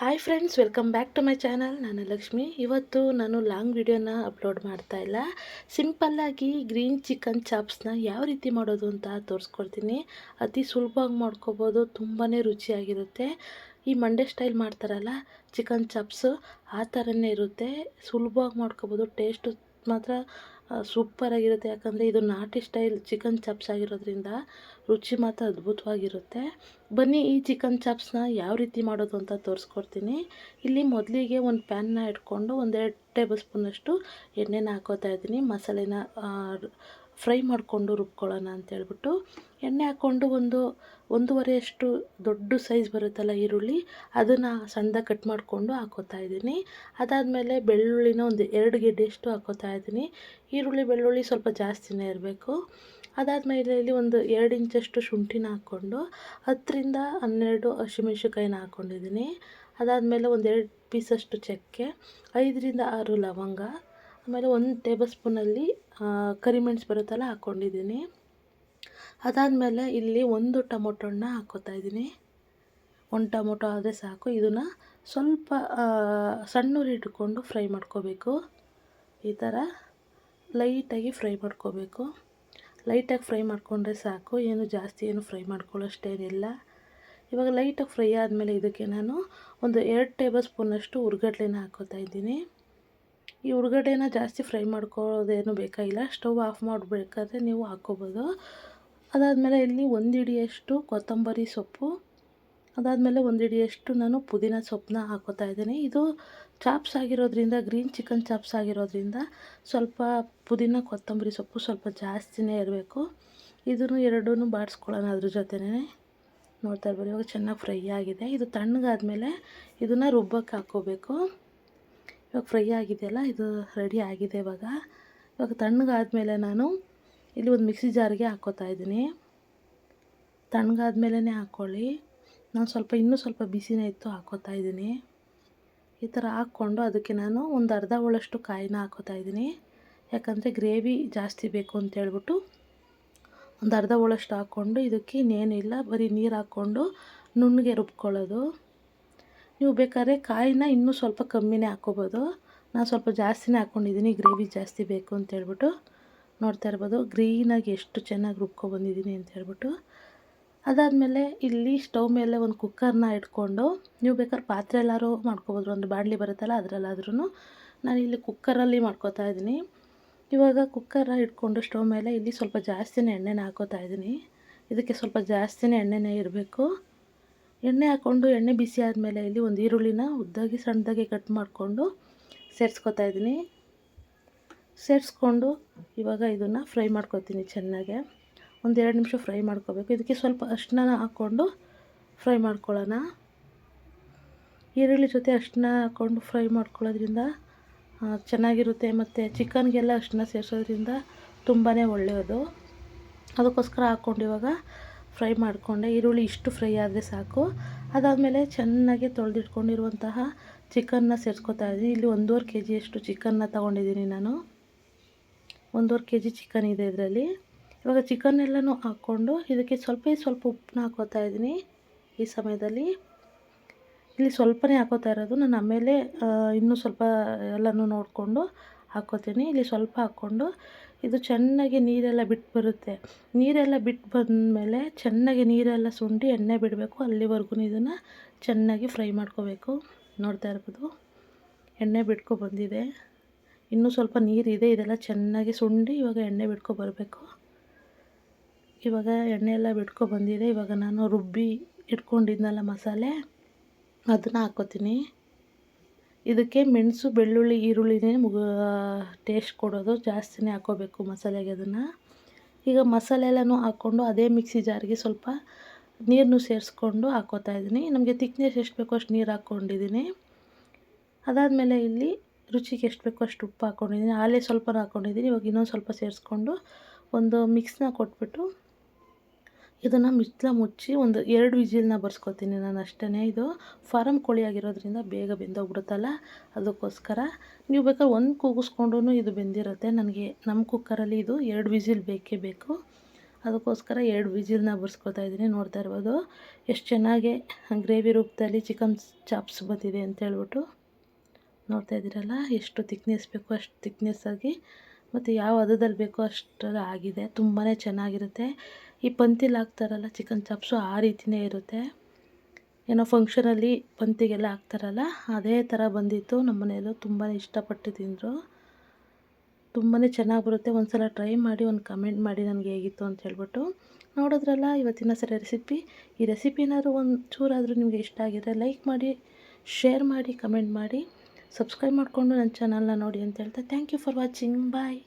Hi friends welcome back to my channel ನಾನು ಲಕ್ಷ್ಮಿ. ಇವತ್ತು ನಾನು ಲಾಂಗ್ ವಿಡಿಯೋನ ಅಪ್ಲೋಡ್ ಮಾಡ್ತಾ ಇಲ್ಲ. ಸಿಂಪಲ್ಲಾಗಿ ಗ್ರೀನ್ ಚಿಕನ್ ಚಾಪ್ಸ್ನ ಯಾವ ರೀತಿ ಮಾಡೋದು ಅಂತ ತೋರಿಸ್ಕೊಡ್ತೀನಿ. ಅತಿ ಸುಲಭವಾಗಿ ಮಾಡ್ಕೋಬೋದು ತುಂಬಾ ರುಚಿಯಾಗಿರುತ್ತೆ. ಈ ಮಂಡೆ ಸ್ಟೈಲ್ ಮಾಡ್ತಾರಲ್ಲ ಚಿಕನ್ ಚಾಪ್ಸು ಆ ಥರನೇ ಇರುತ್ತೆ. ಸುಲಭವಾಗಿ ಮಾಡ್ಕೋಬೋದು ಟೇಸ್ಟು ಮಾತ್ರ ಸೂಪರಾಗಿರುತ್ತೆ ಯಾಕಂದರೆ ಇದು ನಾಟಿ ಸ್ಟೈಲ್ ಚಿಕನ್ ಚಾಪ್ಸ್ ಆಗಿರೋದ್ರಿಂದ ರುಚಿ ಮಾತ್ರ ಅದ್ಭುತವಾಗಿರುತ್ತೆ. ಬನ್ನಿ ಈ ಚಿಕನ್ ಚಾಪ್ಸ್ನ ಯಾವ ರೀತಿ ಮಾಡೋದು ಅಂತ ತೋರಿಸ್ಕೊಡ್ತೀನಿ. ಇಲ್ಲಿ ಮೊದಲಿಗೆ ಒಂದು ಪ್ಯಾನ್ನ ಇಟ್ಕೊಂಡು ಒಂದೆರಡು ಟೇಬಲ್ ಸ್ಪೂನಷ್ಟು ಎಣ್ಣೆನ ಹಾಕೋತಾ ಇದ್ದೀನಿ. ಮಸಾಲೆನ ಫ್ರೈ ಮಾಡಿಕೊಂಡು ರುಬ್ಕೊಳ್ಳೋಣ ಅಂತೇಳ್ಬಿಟ್ಟು ಎಣ್ಣೆ ಹಾಕ್ಕೊಂಡು ಒಂದು ಒಂದೂವರೆಯಷ್ಟು ದೊಡ್ಡ ಸೈಜ್ ಬರುತ್ತಲ್ಲ ಈರುಳ್ಳಿ, ಅದನ್ನು ಸಣ್ಣದಾಗಿ ಕಟ್ ಮಾಡಿಕೊಂಡು ಹಾಕೋತಾ ಇದ್ದೀನಿ. ಅದಾದಮೇಲೆ ಬೆಳ್ಳುಳ್ಳಿನ ಒಂದು ಎರಡು ಗೆಡ್ಡೆಯಷ್ಟು ಹಾಕೋತಾ ಇದ್ದೀನಿ. ಈರುಳ್ಳಿ, ಬೆಳ್ಳುಳ್ಳಿ ಸ್ವಲ್ಪ ಜಾಸ್ತಿನೇ ಇರಬೇಕು. ಅದಾದಮೇಲೆ ಇಲ್ಲಿ ಒಂದು ಎರಡು ಇಂಚಷ್ಟು ಶುಂಠಿನ ಹಾಕ್ಕೊಂಡು ಹತ್ತರಿಂದ ಹನ್ನೆರಡು ಹಸಿಮೆಣ್ಸಿನ್ಕಾಯಿನ ಹಾಕ್ಕೊಂಡಿದ್ದೀನಿ ಅದಾದಮೇಲೆ ಒಂದೆರಡು ಪೀಸಷ್ಟು ಚಕ್ಕೆ, ಐದರಿಂದ ಆರು ಲವಂಗ, ಆಮೇಲೆ ಒಂದು ಟೇಬಲ್ ಸ್ಪೂನಲ್ಲಿ ಕರಿಮೆಣಸು ಬರುತ್ತಲ್ಲ ಹಾಕ್ಕೊಂಡಿದ್ದೀನಿ ಅದಾದಮೇಲೆ ಇಲ್ಲಿ ಒಂದು ಟೊಮೊಟೊ ಹಣ್ಣ ಹಾಕ್ಕೋತಾ ಇದ್ದೀನಿ. ಒಂದು ಟೊಮೊಟೊ ಆದರೆ ಸಾಕು. ಇದನ್ನು ಸ್ವಲ್ಪ ಸಣ್ಣೂರು ಇಟ್ಕೊಂಡು ಫ್ರೈ ಮಾಡ್ಕೋಬೇಕು. ಈ ಥರ ಲೈಟಾಗಿ ಫ್ರೈ ಮಾಡ್ಕೋಬೇಕು. ಲೈಟಾಗಿ ಫ್ರೈ ಮಾಡಿಕೊಂಡ್ರೆ ಸಾಕು. ಏನು ಜಾಸ್ತಿ ಏನು ಫ್ರೈ ಮಾಡ್ಕೊಳ್ಳೋಷ್ಟೇನಿಲ್ಲ. ಇವಾಗ ಲೈಟಾಗಿ ಫ್ರೈ ಆದಮೇಲೆ ಇದಕ್ಕೆ ನಾನು ಒಂದು ಎರಡು ಟೇಬಲ್ ಸ್ಪೂನಷ್ಟು ಹುರ್ಗಡ್ಲೆನ ಹಾಕೋತಾ ಇದ್ದೀನಿ. ಈ ಉರ್ಗಡ್ಡೆನ ಜಾಸ್ತಿ ಫ್ರೈ ಮಾಡ್ಕೊಳ್ಳೋದೇನು ಬೇಕಾಗಿಲ್ಲ. ಸ್ಟವ್ ಆಫ್ ಮಾಡಬೇಕಾದ್ರೆ ನೀವು ಹಾಕ್ಕೋಬೋದು. ಅದಾದಮೇಲೆ ಇಲ್ಲಿ ಒಂದು ಹಿಡಿಯಷ್ಟು ಕೊತ್ತಂಬರಿ ಸೊಪ್ಪು, ಅದಾದಮೇಲೆ ಒಂದು ಹಿಡಿಯಷ್ಟು ನಾನು ಪುದೀನ ಸೊಪ್ಪನ್ನ ಹಾಕೋತಾ ಇದ್ದೀನಿ. ಇದು ಚಾಪ್ಸ್ ಆಗಿರೋದ್ರಿಂದ, ಗ್ರೀನ್ ಚಿಕನ್ ಚಾಪ್ಸ್ ಆಗಿರೋದ್ರಿಂದ ಸ್ವಲ್ಪ ಪುದೀನ ಕೊತ್ತಂಬರಿ ಸೊಪ್ಪು ಸ್ವಲ್ಪ ಜಾಸ್ತಿನೇ ಇರಬೇಕು. ಇದನ್ನು ಎರಡೂ ಬಾಡಿಸ್ಕೊಳ್ಳೋಣ ಅದ್ರ ಜೊತೆನೇ. ನೋಡ್ತಾ ಇರ್ಬೋದು, ಇವಾಗ ಚೆನ್ನಾಗಿ ಫ್ರೈ ಆಗಿದೆ. ಇದು ತಣ್ಣಗಾದ್ಮೇಲೆ ಇದನ್ನು ರುಬ್ಬಕ್ಕೆ ಹಾಕ್ಕೋಬೇಕು. ಇವಾಗ ಫ್ರೈ ಆಗಿದೆಯಲ್ಲ, ಇದು ರೆಡಿ ಆಗಿದೆ ಇವಾಗ. ಇವಾಗ ತಣ್ಣಗಾದ್ಮೇಲೆ ನಾನು ಇಲ್ಲಿ ಒಂದು ಮಿಕ್ಸಿ ಜಾರಿಗೆ ಹಾಕ್ಕೋತಾ ಇದ್ದೀನಿ. ತಣ್ಣಗಾದ್ಮೇಲೆ ಹಾಕ್ಕೊಳ್ಳಿ. ನಾನು ಸ್ವಲ್ಪ, ಇನ್ನೂ ಸ್ವಲ್ಪ ಬಿಸಿನೇ ಇತ್ತು, ಹಾಕ್ಕೋತಾ ಇದ್ದೀನಿ. ಈ ಥರ ಹಾಕ್ಕೊಂಡು ಅದಕ್ಕೆ ನಾನು ಒಂದು ಅರ್ಧ ಹೋಳಷ್ಟು ಕಾಯಿನ ಹಾಕೋತಾ ಇದ್ದೀನಿ. ಯಾಕಂದರೆ ಗ್ರೇವಿ ಜಾಸ್ತಿ ಬೇಕು ಅಂತೇಳ್ಬಿಟ್ಟು ಒಂದು ಅರ್ಧ ಹೋಳಷ್ಟು ಹಾಕ್ಕೊಂಡು ಇದಕ್ಕೆ ಇನ್ನೇನಿಲ್ಲ ಬರೀ ನೀರು ಹಾಕ್ಕೊಂಡು ನುಣ್ಣಗೆ ರುಬ್ಕೊಳ್ಳೋದು. ನೀವು ಬೇಕಾದ್ರೆ ಕಾಯಿನ ಇನ್ನೂ ಸ್ವಲ್ಪ ಕಮ್ಮಿನೇ ಹಾಕ್ಕೋಬೋದು. ನಾನು ಸ್ವಲ್ಪ ಜಾಸ್ತಿನೇ ಹಾಕ್ಕೊಂಡಿದ್ದೀನಿ, ಗ್ರೇವಿ ಜಾಸ್ತಿ ಬೇಕು ಅಂತೇಳ್ಬಿಟ್ಟು ನೋಡ್ತಾ ಇರ್ಬೋದು. ಗ್ರೀನಾಗಿ ಎಷ್ಟು ಚೆನ್ನಾಗಿ ರುಬ್ಕೊಬಂದಿದ್ದೀನಿ ಅಂತ ಹೇಳ್ಬಿಟ್ಟು. ಅದಾದಮೇಲೆ ಇಲ್ಲಿ ಸ್ಟವ್ ಮೇಲೆ ಒಂದು ಕುಕ್ಕರ್ನ ಇಟ್ಕೊಂಡು, ನೀವು ಬೇಕಾದ್ರೆ ಪಾತ್ರೆ ಎಲ್ಲರೂ ಮಾಡ್ಕೊಬೋದು. ಒಂದು ಬಾಣಲಿ ಬರುತ್ತಲ್ಲ ಅದರಲ್ಲಾದ್ರೂ ನಾನು ಇಲ್ಲಿ ಕುಕ್ಕರಲ್ಲಿ ಮಾಡ್ಕೋತಾ ಇದ್ದೀನಿ. ಇವಾಗ ಕುಕ್ಕರ ಇಟ್ಕೊಂಡು ಸ್ಟವ್ ಮೇಲೆ ಇಲ್ಲಿ ಸ್ವಲ್ಪ ಜಾಸ್ತಿನೇ ಎಣ್ಣೆನ ಹಾಕೋತಾ ಇದ್ದೀನಿ. ಇದಕ್ಕೆ ಸ್ವಲ್ಪ ಜಾಸ್ತಿನೇ ಎಣ್ಣೆನೇ ಇರಬೇಕು. ಎಣ್ಣೆ ಹಾಕ್ಕೊಂಡು ಎಣ್ಣೆ ಬಿಸಿ ಆದಮೇಲೆ ಇಲ್ಲಿ ಒಂದು ಈರುಳ್ಳಿನ ಉದ್ದಾಗಿ ಸಣ್ಣದಾಗಿ ಕಟ್ ಮಾಡಿಕೊಂಡು ಸೇರಿಸ್ಕೊತಾ ಇದ್ದೀನಿ. ಸೇರಿಸ್ಕೊಂಡು ಇವಾಗ ಇದನ್ನು ಫ್ರೈ ಮಾಡ್ಕೊತೀನಿ ಚೆನ್ನಾಗೆ. ಒಂದು ಎರಡು ನಿಮಿಷ ಫ್ರೈ ಮಾಡ್ಕೋಬೇಕು. ಇದಕ್ಕೆ ಸ್ವಲ್ಪ ಅಷ್ಟನ್ನ ಹಾಕ್ಕೊಂಡು ಫ್ರೈ ಮಾಡ್ಕೊಳ್ಳೋಣ. ಈರುಳ್ಳಿ ಜೊತೆ ಅಷ್ಟನ್ನ ಹಾಕ್ಕೊಂಡು ಫ್ರೈ ಮಾಡ್ಕೊಳ್ಳೋದ್ರಿಂದ ಚೆನ್ನಾಗಿರುತ್ತೆ. ಮತ್ತು ಚಿಕನ್ಗೆಲ್ಲ ಅಷ್ಟನ್ನ ಸೇರಿಸೋದ್ರಿಂದ ತುಂಬಾ ಒಳ್ಳೆಯದು. ಅದಕ್ಕೋಸ್ಕರ ಹಾಕ್ಕೊಂಡು ಇವಾಗ ಫ್ರೈ ಮಾಡಿಕೊಂಡೆ. ಈರುಳ್ಳಿ ಇಷ್ಟು ಫ್ರೈ ಆದರೆ ಸಾಕು. ಅದಾದಮೇಲೆ ಚೆನ್ನಾಗಿ ತೊಳೆದಿಟ್ಕೊಂಡಿರುವಂತಹ ಚಿಕನ್ನ ಸೇರಿಸ್ಕೊತಾ ಇದ್ದೀನಿ. ಇಲ್ಲಿ ಒಂದೂವರೆ ಕೆ ಜಿಯಷ್ಟು ಚಿಕನ್ನ ತೊಗೊಂಡಿದ್ದೀನಿ ನಾನು. ಒಂದೂವರೆ ಕೆ ಜಿ ಚಿಕನ್ ಇದೆ ಇದರಲ್ಲಿ. ಇವಾಗ ಚಿಕನ್ ಎಲ್ಲನೂ ಹಾಕ್ಕೊಂಡು ಇದಕ್ಕೆ ಸ್ವಲ್ಪ ಸ್ವಲ್ಪ ಉಪ್ಪನ್ನ ಹಾಕೋತಾ ಇದ್ದೀನಿ ಈ ಸಮಯದಲ್ಲಿ. ಇಲ್ಲಿ ಸ್ವಲ್ಪನೇ ಹಾಕೋತಾ ಇರೋದು. ನಾನು ಆಮೇಲೆ ಇನ್ನೂ ಸ್ವಲ್ಪ ಎಲ್ಲನೂ ನೋಡಿಕೊಂಡು ಹಾಕೋತೀನಿ. ಇಲ್ಲಿ ಸ್ವಲ್ಪ ಹಾಕ್ಕೊಂಡು ಇದು ಚೆನ್ನಾಗಿ ನೀರೆಲ್ಲ ಬಿಟ್ಟು ಬರುತ್ತೆ ನೀರೆಲ್ಲ ಬಿಟ್ಟು ಬಂದಮೇಲೆ ಚೆನ್ನಾಗಿ ನೀರೆಲ್ಲ ಸುಂಡಿ ಎಣ್ಣೆ ಬಿಡಬೇಕು. ಅಲ್ಲಿವರೆಗೂ ಇದನ್ನು ಚೆನ್ನಾಗಿ ಫ್ರೈ ಮಾಡ್ಕೋಬೇಕು. ನೋಡ್ತಾ ಇರ್ಬೋದು. ಎಣ್ಣೆ ಬಿಟ್ಕೊ ಬಂದಿದೆ. ಇನ್ನೂ ಸ್ವಲ್ಪ ನೀರಿದೆ ಇದೆಲ್ಲ ಚೆನ್ನಾಗಿ ಸುಂಡಿ. ಇವಾಗ ಎಣ್ಣೆ ಬಿಟ್ಕೊ ಬರಬೇಕು. ಇವಾಗ ಎಣ್ಣೆ ಎಲ್ಲ ಬಿಟ್ಕೊ ಬಂದಿದೆ. ಇವಾಗ ನಾನು ರುಬ್ಬಿ ಇಟ್ಕೊಂಡಿದ್ನಲ್ಲ ಮಸಾಲೆ, ಅದನ್ನು ಹಾಕ್ಕೋತೀನಿ. ಇದಕ್ಕೆ ಮೆಣಸು, ಬೆಳ್ಳುಳ್ಳಿ, ಈರುಳ್ಳಿನೇ ಮುಗ ಟೇಸ್ಟ್ ಕೊಡೋದು. ಜಾಸ್ತಿನೇ ಹಾಕ್ಕೋಬೇಕು ಮಸಾಲೆಗೆ ಅದನ್ನು. ಈಗ ಮಸಾಲೆ ಎಲ್ಲನೂ ಹಾಕ್ಕೊಂಡು ಅದೇ ಮಿಕ್ಸಿ ಜಾರಿಗೆ ಸ್ವಲ್ಪ ನೀರನ್ನು ಸೇರಿಸ್ಕೊಂಡು ಹಾಕೋತಾ ಇದ್ದೀನಿ. ನಮಗೆ ತಿಕ್ನೆಸ್ ಎಷ್ಟು ಬೇಕೋ ಅಷ್ಟು ನೀರು ಹಾಕ್ಕೊಂಡಿದ್ದೀನಿ. ಅದಾದಮೇಲೆ ಇಲ್ಲಿ ರುಚಿಗೆ ಎಷ್ಟು ಬೇಕೋ ಅಷ್ಟು ಉಪ್ಪು ಹಾಕ್ಕೊಂಡಿದ್ದೀನಿ. ಆಲೇ ಸ್ವಲ್ಪ ಹಾಕ್ಕೊಂಡಿದ್ದೀನಿ. ಇವಾಗ ಇನ್ನೊಂದು ಸ್ವಲ್ಪ ಸೇರಿಸ್ಕೊಂಡು ಒಂದು ಮಿಕ್ಸ್ನ ಕೊಟ್ಬಿಟ್ಟು ಇದನ್ನು ಮಿಸ್ಲ ಮುಚ್ಚಿ ಒಂದು ಎರಡು ವಿಜಿಲ್ನ ಬರ್ಸ್ಕೊತೀನಿ ನಾನು ಅಷ್ಟೇ ಇದು ಫಾರಮ್ ಕೋಳಿ ಆಗಿರೋದ್ರಿಂದ ಬೇಗ ಬೆಂದೋಗ್ಬಿಡುತ್ತಲ್ಲ, ಅದಕ್ಕೋಸ್ಕರ ನೀವು ಬೇಕಾದ್ರೆ ಒಂದು ಕೂಗಿಸ್ಕೊಂಡು ಇದು ಬೆಂದಿರುತ್ತೆ. ನನಗೆ ನಮ್ಮ ಕುಕ್ಕರಲ್ಲಿ ಇದು ಎರಡು ವಿಜಿಲ್ ಬೇಕೇ ಬೇಕು. ಅದಕ್ಕೋಸ್ಕರ ಎರಡು ವಿಜಿಲ್ನ ಬರ್ಸ್ಕೊತಾ ಇದ್ದೀನಿ. ನೋಡ್ತಾ ಇರ್ಬೋದು, ಎಷ್ಟು ಚೆನ್ನಾಗಿ ಗ್ರೇವಿ ರೂಪದಲ್ಲಿ ಚಿಕನ್ ಚಾಪ್ಸ್ ಬಂದಿದೆ ಅಂತ ಹೇಳ್ಬಿಟ್ಟು. ನೋಡ್ತಾ ಇದ್ದೀರಲ್ಲ? ಎಷ್ಟು ತಿಕ್ನೆಸ್ ಬೇಕೋ ಅಷ್ಟು ತಿಕ್ನೆಸ್ಸಾಗಿ ಮತ್ತು ಯಾವ ಹದದಲ್ಲಿ ಬೇಕೋ ಅಷ್ಟರ ಆಗಿದೆ. ತುಂಬಾ ಚೆನ್ನಾಗಿರುತ್ತೆ. ಈ ಪಂತಿಲಿ ಹಾಕ್ತಾರಲ್ಲ ಚಿಕನ್ ಚಾಪ್ಸು ಆ ರೀತಿಯೇ ಇರುತ್ತೆ. ಏನೋ ಫಂಕ್ಷನಲ್ಲಿ ಪಂತಿಗೆಲ್ಲ ಹಾಕ್ತಾರಲ್ಲ, ಅದೇ ಥರ ಬಂದಿತ್ತು. ನಮ್ಮ ಮನೆಯಲ್ಲೂ ತುಂಬಾ ಇಷ್ಟಪಟ್ಟು ತಿಂದರು ತುಂಬಾ ಚೆನ್ನಾಗಿ ಬರುತ್ತೆ. ಒಂದು ಸಲ ಟ್ರೈ ಮಾಡಿ, ಒಂದು ಕಮೆಂಟ್ ಮಾಡಿ ನನಗೆ ಹೇಗಿತ್ತು ಅಂತ ಹೇಳ್ಬಿಟ್ಟು. ನೋಡಿದ್ರಲ್ಲ, ಇವತ್ತಿನ ಸರಿ ರೆಸಿಪಿ ಈ ರೆಸಿಪಿ ಏನಾದರೂ ಒಂದು ಚೂರಾದರೂ ನಿಮಗೆ ಇಷ್ಟ ಆಗಿದ್ರೆ ಲೈಕ್ ಮಾಡಿ ಶೇರ್ ಮಾಡಿ ಕಮೆಂಟ್ ಮಾಡಿ. ಸಬ್ಸ್ಕ್ರೈಬ್ ಮಾಡಿಕೊಂಡು ನನ್ನ ಚಾನಲ್ನ ನೋಡಿ ಅಂತ ಹೇಳ್ತಾ thank you for watching bye